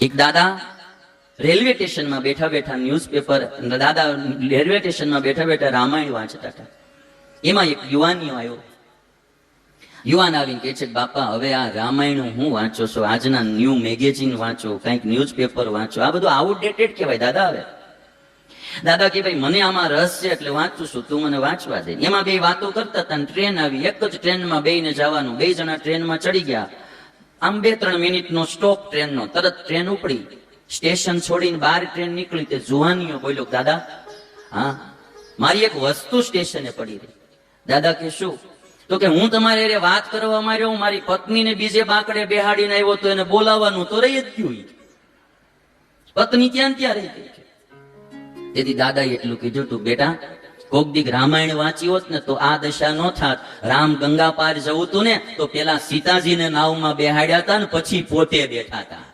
એક દાદા રેલવે સ્ટેશનમાં બેઠા બેઠા ન્યૂઝપેપર દાદા રેલવે સ્ટેશનમાં બેઠા બેઠા રામાયણ વાંચતા હતા. એમાં એક યુવાનીઓ આવ્યો. યુવાન આવીને કહે છે, બાપા, હવે આ રામાયણ હું વાંચો છો? આજના ન્યૂ મેગેઝિન વાંચો, કંઈક ન્યૂઝપેપર વાંચો? આ બધું આઉટડેટેડ કહેવાય દાદા હવે. દાદા કે ભાઈ, મને આમાં રસ છે એટલે વાંચું છું. તું મને વાંચવા દે. એમાં બે વાતો કરતા હતા ટ્રેન આવી. એક જ ટ્રેનમાં બેને જવાનું. બે જણા ટ્રેનમાં ચડી ગયા. આમ બે ત્રણ મિનિટનો સ્ટોપ ટ્રેનનો. તરત ટ્રેન ઉપડી. સ્ટેશન છોડીને બહાર ટ્રેન નીકળી તે જુવાનીઓ બોલ્યો, દાદા, હા, મારી એક વસ્તુ સ્ટેશને પડી રહી. દાદા, કે શું? તો કે હું તમારે હારે વાત કરવા માંડ્યો મારી પત્નીને બીજે બાંકડે બેહાડીને આવ્યો તો એને બોલાવવાનું તો રહી જ ગયું પત્ની ત્યાં ત્યાં રહી ગઈ તેથી દાદાએ એટલું કીધું તું, બેટા કોક દીક રામાયણ વાંચી હોત ને તો આ દશા નો થાત. રામ ગંગા પાર જવું તું ને, તો પેલા સીતાજીને નાવમાં બેહાડ્યા હતા ને પછી પોતે બેઠા હતા